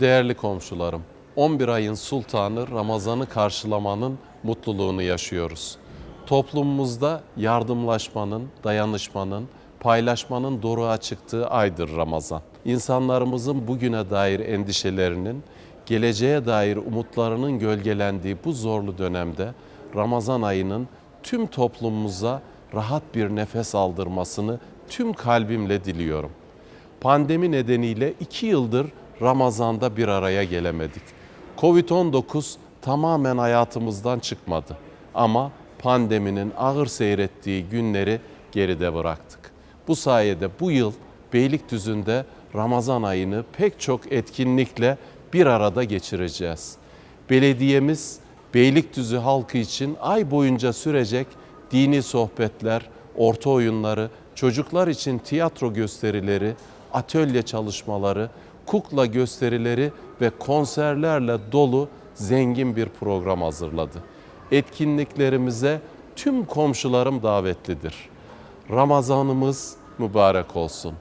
Değerli komşularım, 11 ayın sultanı Ramazan'ı karşılamanın mutluluğunu yaşıyoruz. Toplumumuzda yardımlaşmanın, dayanışmanın, paylaşmanın doruğa çıktığı aydır Ramazan. İnsanlarımızın bugüne dair endişelerinin, geleceğe dair umutlarının gölgelendiği bu zorlu dönemde Ramazan ayının tüm toplumumuza rahat bir nefes aldırmasını tüm kalbimle diliyorum. Pandemi nedeniyle iki yıldır Ramazan'da bir araya gelemedik. Covid-19 tamamen hayatımızdan çıkmadı. Ama pandeminin ağır seyrettiği günleri geride bıraktık. Bu sayede bu yıl Beylikdüzü'nde Ramazan ayını pek çok etkinlikle bir arada geçireceğiz. Belediyemiz Beylikdüzü halkı için ay boyunca sürecek dini sohbetler, orta oyunları, çocuklar için tiyatro gösterileri, atölye çalışmaları, kukla gösterileri ve konserlerle dolu zengin bir program hazırladı. Etkinliklerimize tüm komşularım davetlidir. Ramazanımız mübarek olsun.